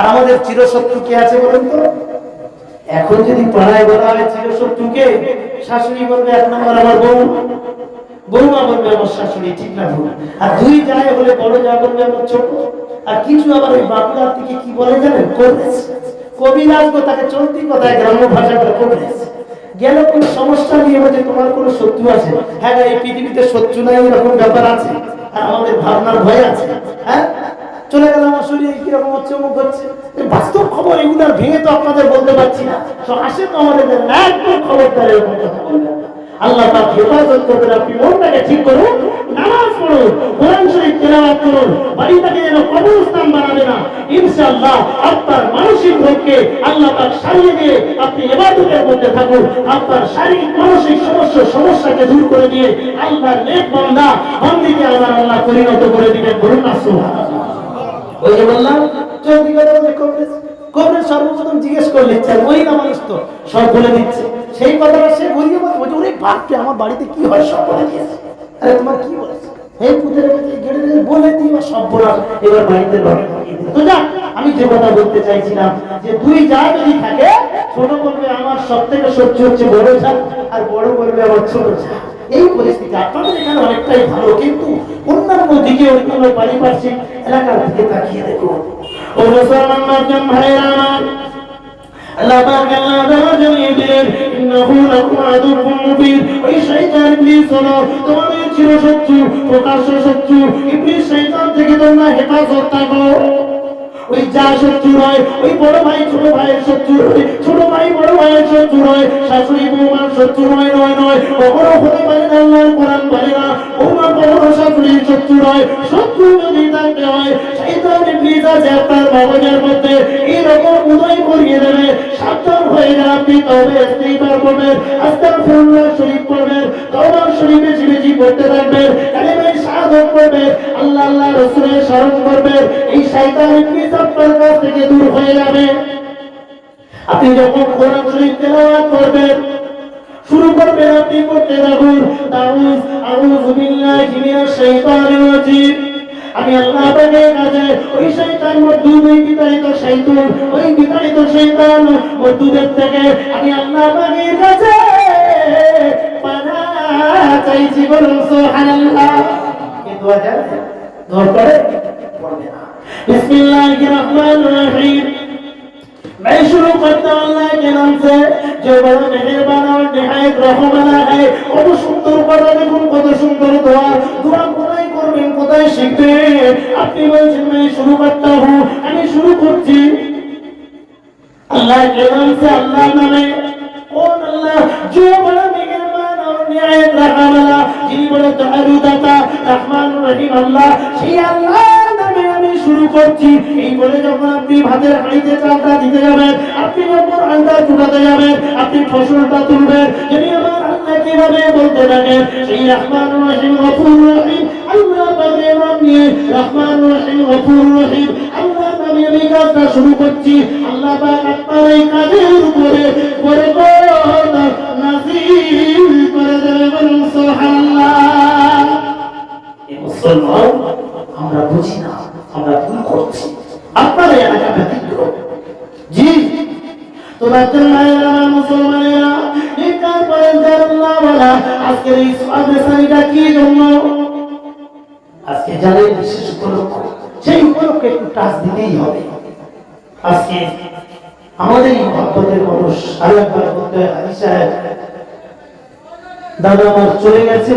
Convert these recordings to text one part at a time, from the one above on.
আর আমাদের চিরশত্রু কে আছে বলুন তো? এখন যদি পাড়ায় বলা হয় চিরশত্রুকে, শাশুড়ি বলবে এক নম্বর আমার বউ। বৌমা বলবে আমার শাশুড়ি, ঠিক না ভুল। আর দুই যায় হলে বড় যা বলবে আমার ছোট। আর কিছু আবার ওই বাংলার থেকে কি বলে জানেন? কবিরাজ। কবিরাজ তাকে চলতি কথায় গ্রাম্য ভাষা করে কবিরাজ। গেল কোন সমস্যা নিয়ে বলছে, তোমার কোনো শত্রু আছে? হ্যাঁ এই পৃথিবীতে শত্রু নাই, এরকম ব্যাপার আছে। আর আমাদের ভাবনার ভয় আছে। হ্যাঁ? চলে গেল আমার শরীরে কীরকম হচ্ছে, অমুক হচ্ছে। বাস্তব খবর এগুলো ভেঙে তো আপনাদের বলতে পারছি না। তো আসে তো আমাদের একদম আল্লাহ পাক হেফাজত করবেন, আপনি মনটাকে ঠিক করুন, নামাজ পড়ুন, কোরআন শরীফ করুন, বাড়িটাকে যেন কবরস্থান বানাবে না। ইনশাআল্লাহ আপনার মানসিক রোগকে আল্লাহ পাক সারিয়ে দিয়ে আপনি মধ্যে থাকুন। আপনার শারীরিক, মানসিক সমস্যা সমস্যাকে দূর করে দিয়ে আল্লাহর নেক বান্দা, বান্দিকে আমার আল্লাহ পরিণত করে দিবেন। বলুন না, সুবহানাল্লাহ। ওই যে বললাম বলছে কংগ্রেস কংগ্রেস সর্বপ্রথম জিজ্ঞেস করলে ওই না মানুষ তো সব বলে দিচ্ছে। সেই সে ঘুরিয়ে ওরে আমার বাড়িতে কি হয়? সব বলে দিয়েছে। আরে, তোমার কি বলেছে? এই পুজোর কাছে গেড়ে বলে দিই, বা সব এবার বাড়িতে তো যা আমি যে কথা বলতে চাইছিলাম, যে দুই যা যদি থাকে, ছোট বলবে আমার সব থেকে সহ্য হচ্ছে বড় যা আর বড় বলবে আমার ছোট যা এই পরিস্থিতি। আপনাদের এখানে অনেকটাই ভালো, কিন্তু অন্যান্য দিকে অন্যান্য পারিপার্শ্বিক এলাকার দিকে তাকিয়ে দেখুন। ও মুসলমান মাধ্যম আমার শত্রু। হেফাজত ওই যা শত্রু নয় ওই ভাই, ছোট ছোট ভাই শত্রু শত্রু নয় নয় শাশুড়ির শত্রু যদি থাকতে হয়, শয়তান ইবলিস আছে আপনার মগজের মধ্যে এইরকম উদয় করিয়ে দেবে। সাবধান হয়ে যান আপনি, তবে ইস্তিগফার করবেন, আস্তাগফিরুল্লাহ শরীফ পড়বেন তওবা শরীফ বেশি পড়তে থাকবেন আল্লাহ আল্লাহ স্মরণ করবেন, এই শয়তান আপনার কাছ থেকে দূর হয়ে যাবে। আপনি যখন কোরআন শরীফ তেলাওয়াত করবেন শুরু করবেন আপনি করতে থাকুন তাউজ আউযু বিল্লাহি মিনাশ শাইতানির রাজিম আমি আল্লাহ পাকের কাছে ওই শয়তান মর্দুদ ওই বিতাড়িত শয়তান ওই বিতাড়িত শয়তান মর্দুদের থেকে আমি আল্লাহ পাকের কাছে পানা চাইছি বলুন সুবহানাল্লাহ এই দোয়া জানেন দোয়া করে পড়বে না বিসমিল্লাহির রহমানির রহিম मैं शुरू करता हूँ अल्लाह के नाम से जो बड़ा দেখুন কত সুন্দর দোয়া দোয়া কোথায় করবেন, কোথায় শিখবেন? আপনি বলছেন, আমি শুরু করতে আমি শুরু করছি। আল্লাহ কে বলছে, আল্লাহ নামে কোন আল্লাহ যে বলে এই বলে ভাতের হাঁড়িতে চালটা দিতে যাবেন, আপনি যখন আন্দা উঠাতে আপনি ফসলটা তুলবেন, যদি আমার শুরু করছি। আপনার আমরা বুঝি না, আমরা ভুল করছি। আপনার ব্যতিক্রম জি তো রাতের মায়েরা মুসলমানেরা আজকের এই মাদ্রাসাটা কি জন্য? আজকে জানেন বিশেষ উপলক্ষ, সেই উপলক্ষে একটু টাচ দিতেই হবে। আজকে আমাদের এই মহব্বতের মানুষ আরও একবার বলতে দাদা আমার চলে গেছে।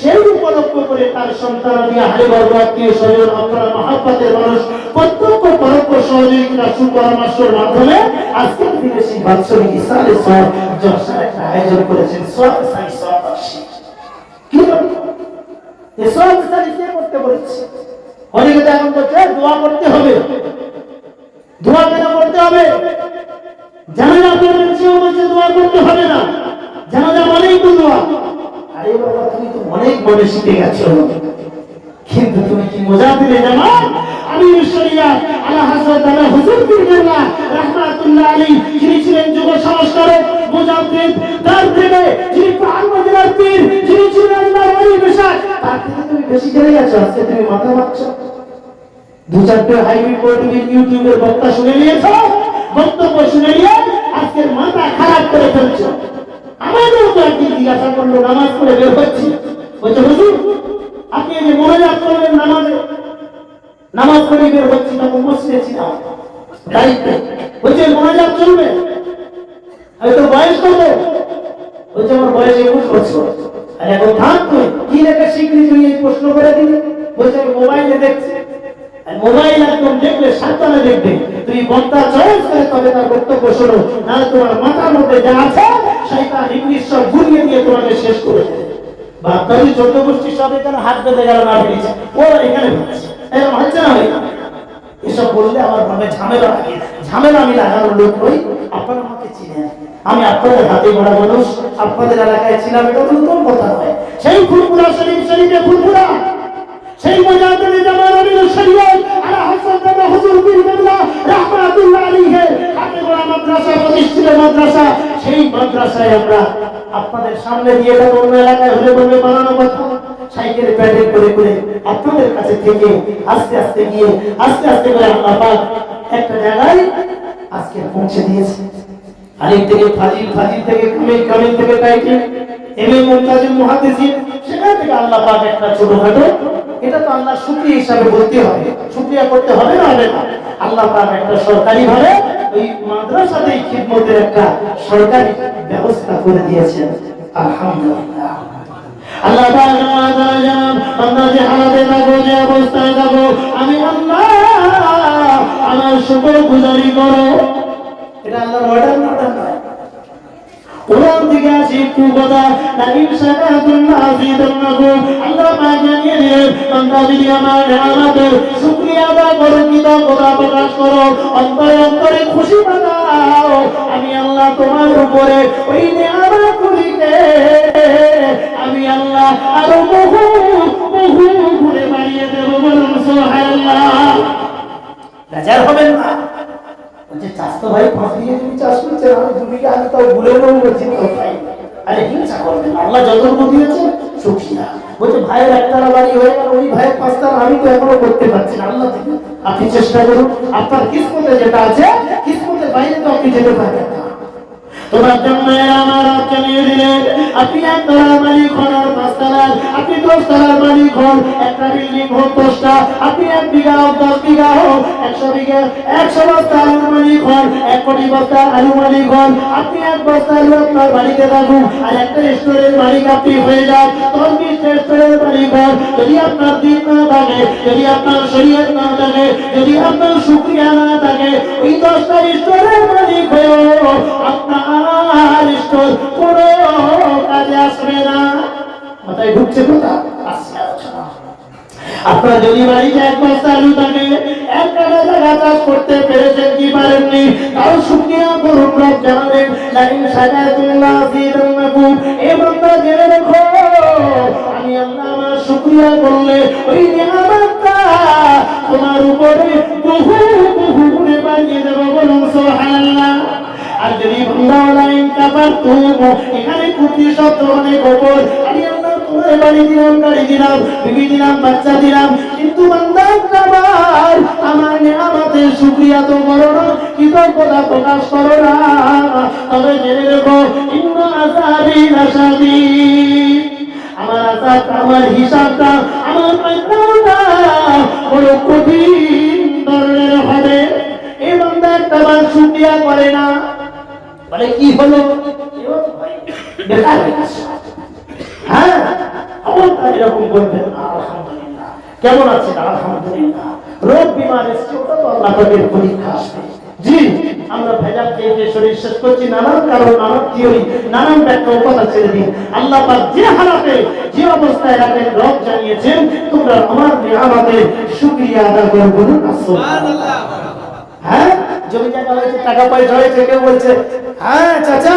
সেই উপলক্ষ করে তার সন্তান আমি হারে বর্গ আত্মীয় স্বজন আপনারা মহাব্বতের মানুষ, প্রত্যক্ষ পরোক্ষ সহযোগিতা, সুপরামর্শের মাধ্যমে আজকের দিনে সেই বাৎসরিক ইসলামের সব জলসার একটা আয়োজন করেছেন। সব সব। করতে বলেছে। করতে হবে। দোয়া কেন করতে বলছে দোয়া করতে হবে না। জানাজা মানেই তো দোয়া। আরে বাবা, তুমি অনেক মনে শিখে গেছো। কিন্তু তুমি কি মজা দিলে জানো? আমি ঈশ্বরিয়া আলা আজকে তুমি দু চারটে ইউটিউবের বক্তা শুনে নিয়েছ, বক্তব্য শুনে নিয়ে আজকের মাথা খারাপ করে ফেলছো। আমাদের তো একদিন জিজ্ঞাসা করল, নামাজ পড়ে বের হচ্ছি। বলছে, হুজুর, আপনি এই যে মনোজাত নামাজ পড়ে বের হচ্ছি তখন মসজিদে ছিলাম। দায়িত্বে। বলছে মনোজাত চলবে আমি তো বয়স করব বলছে আমার বয়স একুশ বছর। আর এখন থাক তুই কি লেখা শিখলি তুই এই প্রশ্ন করে দিলি? বলছে আমি মোবাইলে দেখছি। মোবাইল একদম দেখলে সাবধানে দেখবে। তুমি বক্তা চয়েস করে তবে তার বক্তব্য শোনো। নাহলে তোমার মাথার মধ্যে যা আছে, শয়তান ইংলিশ সব ঘুরিয়ে দিয়ে তোমাকে শেষ করে দেবে। বাপদাদি চোদ্দ গোষ্ঠী সব এখানে হাত বেঁধে গেল, না বেরিয়েছে। ও এখানে এরকম এসব বললে আমার মনে ঝামেলা ঝামেলা আমি লোক আমি আপনাদের হাতে গড়া মানুষ, আপনাদের এলাকায় ছিলাম কথা নয়। সেই ফুলপুরা শরীফ শরীফে ফুলপুরা, সেই মজাদের জামান মাদ্রাসা, প্রতিষ্ঠিত মাদ্রাসা, সেই মাদ্রাসায় আমরা আপনাদের সামনে দিয়ে অন্য এলাকায় হলে বলবে, বানানো কথা। সাইকেলে প্যাডেল করে করে আপনাদের কাছে থেকে আস্তে আস্তে গিয়ে, আস্তে আস্তে করে আল্লাহ পাক একটা জায়গায় আজকে পৌঁছে দিয়েছে। আলিম থেকে ফাজিল ফাজিল থেকে কামিল কামিল থেকে টাইটেল এম এ মুমতাজুল মুহাদ্দিসিন, সেখান থেকে আল্লাহ পাক একটা ছোটখাটো, এটা তো আল্লাহ শুকরিয়া হিসাবে বলতে হবে শুকরিয়া করতে হবে না হবে না। আল্লাহ পাক একটা সরকারি ভাবে ওই মাদ্রাসাতে খিদমতের একটা সরকারি ব্যবস্থা করে দিয়েছেন। আলহামদুলিল্লাহ। আল্লাহ আমার যে হালাতে থাকব যে অবস্থায় থাকব আমি আল্লাহ আমার গুজারি করো। এটা আল্লাহ প্রকাশ করো, অন্তরে অন্তরে খুশি আমি আল্লাহ তোমার উপরে ওই নিয়ামতগুলিকে আমি আল্লাহ আরও বহু বহু গুণে বাড়িয়ে দেবো বলুন, সুবহানাল্লাহ। বেজার হবেন না। আরে হিংসা করবেন? আল্লাহ যতটুকু দিয়েছে সুখিয়া বলছে ভাইয়ের একতারা বাড়ি হয়ে গেল, ওই ভাইয়ের পাঁচতারা আমি তো এখনও করতে পারছি না। আপনি চেষ্টা করুন, আপনার কিসমতে যেটা আছে কিসমতের বাইরে তো আপনি যেতে পারবেন না। তোমার জন্য আমার হাত চালিয়ে দিলেন আপনি এক তলার মালিক হন আর পাঁচ তলার। আপনি দশ তলার মালিক হন। একটা বিল্ডিং হোক, দশটা। আপনি এক বিঘা হোক, দশ বিঘা হোক, একশো বিঘা একশো বস্তা মালিক হন। কোটি আলু মালিক হন। আপনি এক বস্তা বাড়িতে আর একটা মালিক আপনি হয়ে যান। মালিক হন? যদি আপনার দিন না থাকে যদি আপনার শরীর না থাকে যদি আপনার শুক্রিয়া না থাকে ওই দশটা রেস্টুরেন্ট মালিক হয়েও আপনার কোনো কাজে আসবে না। মাথায় ঢুকছে কোথা? আলোচনা আপনার যদি বাড়িতে এক বস্তা আলু থাকে এক কাটা জায়গা চাষ করতে পেরেছেন কি পারেননি? তাও শুকরিয়া করুন, রব জানালেন লাইন সাজাতুল্লাহ ফিরান্নাকুম এ বান্দা জেনে রেখো, আমি আমার শুকরিয়া করলে ওই নিয়ামতটা তোমার উপরে বহু বহু গুণে বাড়িয়ে দেবো বলুন, সুবহানাল্লাহ। আর যদি বন্দাওয়ালাইন কাপার তুম, এখানে কুটি শব্দ মানে গোবর আমি বাড়ি দিলাম গাড়ি দিলাম বিবি দিলাম বাচ্চা দিলাম। কিন্তু বান্দা আমার নিয়ামতের শুকরিয়া তো করো না কৃতজ্ঞতা প্রকাশ করো না। তবে জেনে রেখো ইন্না আজাবি নাসাবি আমার আজাব আমার হিসাবটা আমার পাইতামটা বড় কঠিন ধরনের হবে। এই বান্দা একটা বার শুকরিয়া করে না। বলে কি হলো? বেকার হ্যাঁ। অবস্থা এরকম করবেন আলহামদুলিল্লাহ। কেমন আছেন? আলহামদুলিল্লাহ। রোগ বিমার এসছে ওটা তো আল্লাহ পাকের পরীক্ষা আসবে। জি আমরা ভেজাল খেয়ে যে শরীর শেষ করছি নানান কারণ নানান থিওরি নানান ব্যাখ্যা কথা ছেড়ে দিন। আল্লাহ পাক যে হালাতে যে অবস্থায় রাখেন রব জানিয়েছেন তোমরা আমার নিয়ামতের শুকরিয়া আদা করে বলুন সুবহানাল্লাহ। হ্যাঁ? জমি জায়গা হয়েছে টাকা পয়সা হয়েছে কেউ বলছে হ্যাঁ চাচা